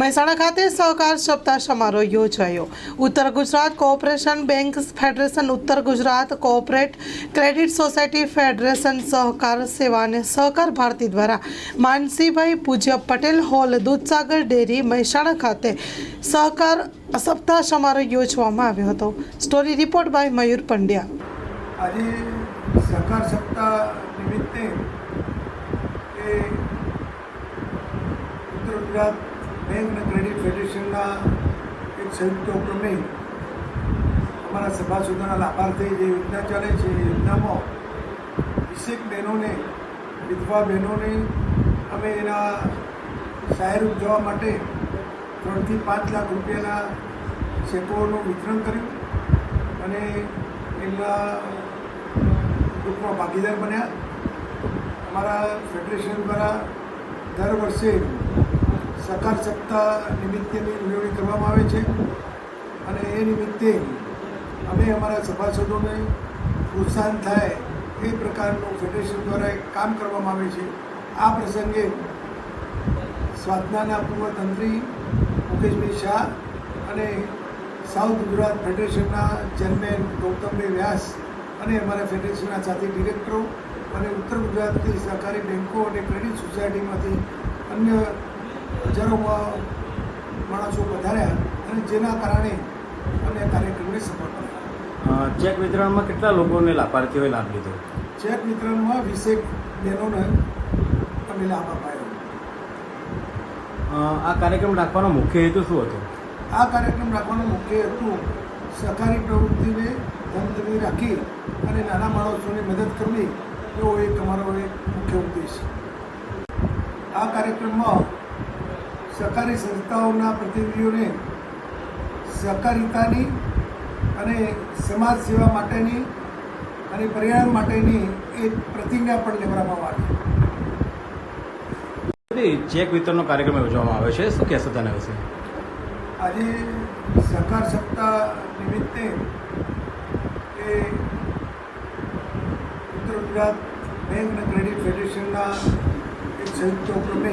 મહેસાણા ખાતે સહકાર સપ્તાહ સમારોહ યોજાયો. ઉત્તર Gujarat cooperation bank federation, Uttar Gujarat cooperate credit society federation Sahakar Seva અને સહકાર ભારતી દ્વારા માનસીભાઈ પૂજ્ય પટેલ હોલ, દૂધસાગર ડેરી, મહેસાણા ખાતે સહકાર સપ્તાહ સમારોહ યોજવામાં આવ્યો હતો. Story report by Mayur Pandya. આજે સહકાર સપ્તાહ નિમિત્તે ઉત્તર ગુજરાત બેંક અને ક્રેડિટ ફેડરેશનના એક સંયુક્ત ઉપક્રમે અમારા સભાસદોના લાભાર્થે જે યોજના ચાલે છે, એ યોજનામાં વિશેક બહેનોને, વિધવા બહેનોને અમે એના સહાયરૂપ જવા માટે ત્રણથી પાંચ લાખ રૂપિયાના ચેકોનું વિતરણ કર્યું અને એમના ગ્રુપમાં ભાગીદાર બન્યા. અમારા ફેડરેશન દ્વારા દર વર્ષે સહકાર સપ્તાહ નિમિત્તેની ઉજવણી કરવામાં આવે છે અને એ નિમિત્તે અમે અમારા સભાસદોને પ્રોત્સાહન થાય એ પ્રકારનું ફેડરેશન દ્વારા કામ કરવામાં આવે છે. આ પ્રસંગે સ્વાધ્યાના પૂર્વ તંત્રી મુકેશભાઈ શાહ અને સાઉથ ગુજરાત ફેડરેશનના ચેરમેન ગૌતમભાઈ વ્યાસ અને અમારા ફેડરેશનના સાથી ડિરેક્ટરો અને ઉત્તર ગુજરાતની સહકારી બેન્કો અને ક્રેડિટ સોસાયટીમાંથી અન્ય હજારોમાં માણસો વધાર્યા અને જેના કારણે આ કાર્યક્રમને સફળ ચેક વિતરણમાં કેટલા લોકોને લાભાર્થીઓએ લાભ લીધો? ચેક વિતરણમાં વીસેક બહેનોને અમે લાભ અપાયો. આ કાર્યક્રમ રાખવાનો મુખ્ય હેતુ શું હતો? આ કાર્યક્રમ રાખવાનો મુખ્ય હેતુ સહકારી પ્રવૃત્તિને ધમધમી રાખી અને નાના માણસોને મદદ કરવી એવો એક અમારો એક મુખ્ય ઉદ્દેશ. આ કાર્યક્રમમાં સહકારી સંસ્થાઓના પ્રતિનિધિઓને સહકારિતાની અને સમાજ સેવા માટેની અને પર્યાવરણ માટેની એક પ્રતિજ્ઞા પણ લેવડાવવામાં આવી ચેક વિતરણનો કાર્યક્રમ યોજવામાં આવે છે. શું કહેશો તેના વિશે? આજે સહકાર સપ્તાહ નિમિત્તે એ ઉત્તર ગુજરાત બેંક અને ક્રેડિટ ફેડરેશનના એક સંયુક્ત ઉપક્રમે